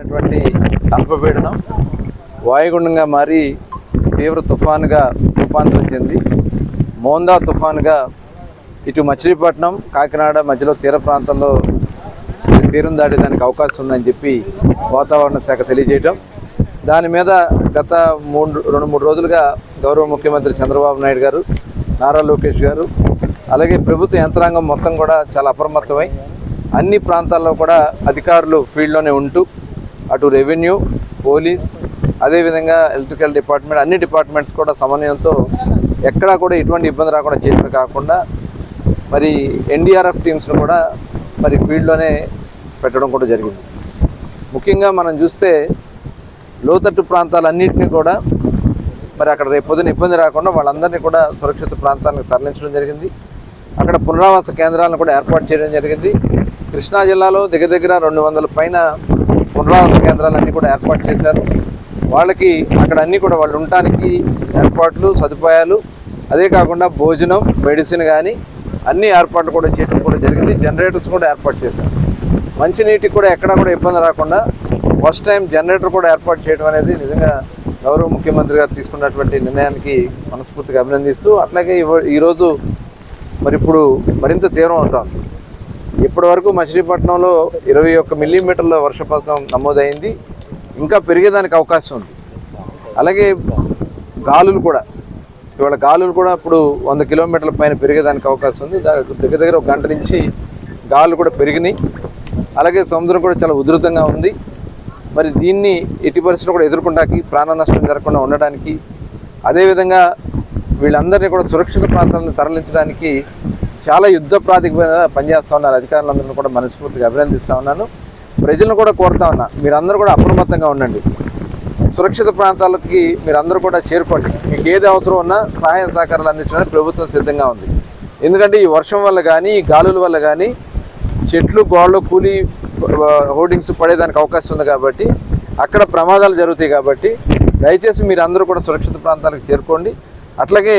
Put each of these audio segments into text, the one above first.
అటువంటి అల్పపీడనం వాయుగుండంగా మారి తీవ్ర తుఫాన్గా రూపాంతరం చెంది మోందా తుఫాన్గా ఇటు మచిలీపట్నం కాకినాడ మధ్యలో తీర ప్రాంతంలో తీరం దాటేదానికి అవకాశం ఉందని చెప్పి వాతావరణ శాఖ తెలియజేయటం. దాని మీద గత మూడు రెండు మూడు రోజులుగా గౌరవ ముఖ్యమంత్రి చంద్రబాబు నాయుడు గారు నారా లోకేష్ గారు అలాగే ప్రభుత్వ యంత్రాంగం మొత్తం కూడా చాలా అప్రమత్తమై అన్ని ప్రాంతాల్లో కూడా అధికారులు ఫీల్డ్లోనే ఉంటూ అటు రెవెన్యూ పోలీస్ అదేవిధంగా ఎలక్ట్రికల్ డిపార్ట్మెంట్ అన్ని డిపార్ట్మెంట్స్ కూడా సమన్వయంతో ఎక్కడా కూడా ఎటువంటి ఇబ్బంది రాకుండా చేయడమే కాకుండా మరి ఎన్డీఆర్ఎఫ్ టీమ్స్ను కూడా మరి ఫీల్డ్లోనే పెట్టడం కూడా జరిగింది. ముఖ్యంగా మనం చూస్తే లోతట్టు ప్రాంతాలన్నింటినీ కూడా మరి అక్కడ రేపు పొద్దున ఇబ్బంది రాకుండా వాళ్ళందరినీ కూడా సురక్షిత ప్రాంతాలకు తరలించడం జరిగింది. అక్కడ పునరావాస కేంద్రాలను కూడా ఏర్పాటు చేయడం జరిగింది. కృష్ణా జిల్లాలో దగ్గర దగ్గర రెండు వందల పైన పునరావాస కేంద్రాలన్నీ కూడా ఏర్పాటు చేశారు. వాళ్ళకి అక్కడ అన్నీ కూడా వాళ్ళు ఉండటానికి ఏర్పాట్లు సదుపాయాలు అదే కాకుండా భోజనం మెడిసిన్ కానీ అన్ని ఏర్పాట్లు కూడా చేయడం కూడా జరిగింది. జనరేటర్స్ కూడా ఏర్పాటు చేశారు. మంచినీటికి కూడా ఎక్కడా కూడా ఇబ్బంది రాకుండా ఫస్ట్ టైం జనరేటర్ కూడా ఏర్పాటు చేయడం అనేది నిజంగా గౌరవ ముఖ్యమంత్రి గారు తీసుకున్నటువంటి నిర్ణయానికి మనస్ఫూర్తిగా అభినందిస్తూ అట్లాగే ఈరోజు మరి ఇప్పుడు మరింత తీవ్రం అవుతాం ఇప్పటి వరకు మచిలీపట్నంలో ఇరవై ఒక్క మిల్లీమీటర్ల వర్షపాతం నమోదైంది. ఇంకా పెరిగేదానికి అవకాశం ఉంది. అలాగే గాలులు కూడా. ఇవాళ గాలులు కూడా ఇప్పుడు వంద కిలోమీటర్ల పైన పెరిగేదానికి అవకాశం ఉంది. దా- దగ్గర దగ్గర ఒక గంట నుంచి గాలులు కూడా పెరిగినాయి. అలాగే సముద్రం కూడా చాలా ఉధృతంగా ఉంది. మరి దీన్ని ఎట్టి పరిస్థితులు కూడా ఎదుర్కొనడానికి ప్రాణ నష్టం జరగకుండా ఉండడానికి అదేవిధంగా వీళ్ళందరినీ కూడా సురక్షిత ప్రాంతాలను తరలించడానికి చాలా యుద్ధ ప్రాతిపదికన పనిచేస్తూ ఉన్నారు. అధికారులందరినీ కూడా మనస్ఫూర్తిగా అభినందిస్తూ ఉన్నాను. ప్రజలను కూడా కోరుతా ఉన్నా మీరందరూ కూడా అప్రమత్తంగా ఉండండి. సురక్షిత ప్రాంతాలకి మీరందరూ కూడా చేరుకోండి. మీకు ఏది అవసరం ఉన్నా సహాయ సహకారాలు అందించడానికి ప్రభుత్వం సిద్ధంగా ఉంది. ఎందుకంటే ఈ వర్షం వల్ల కానీ ఈ గాలుల వల్ల కానీ చెట్లు గోడలు కూలి హోర్డింగ్స్ పడేదానికి అవకాశం ఉంది కాబట్టి అక్కడ ప్రమాదాలు జరుగుతాయి కాబట్టి దయచేసి మీరు అందరూ కూడా సురక్షిత ప్రాంతాలకు చేరుకోండి. అట్లాగే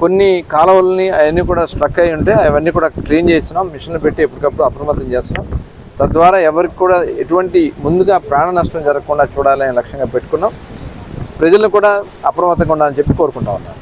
కొన్ని కాలువలని అవన్నీ కూడా స్ట్రక్ అయి ఉంటే అవన్నీ కూడా క్లీన్ చేస్తున్నాం మిషన్లు పెట్టి ఎప్పటికప్పుడు అప్రమత్తం చేస్తున్నాం. తద్వారా ఎవరికి కూడా ఎటువంటి ముందుగా ప్రాణ నష్టం జరగకుండా చూడాలనే లక్ష్యంగా పెట్టుకున్నాం. ప్రజలను కూడా అప్రమత్తంగా ఉండాలని చెప్పి కోరుకుంటా ఉన్నాను.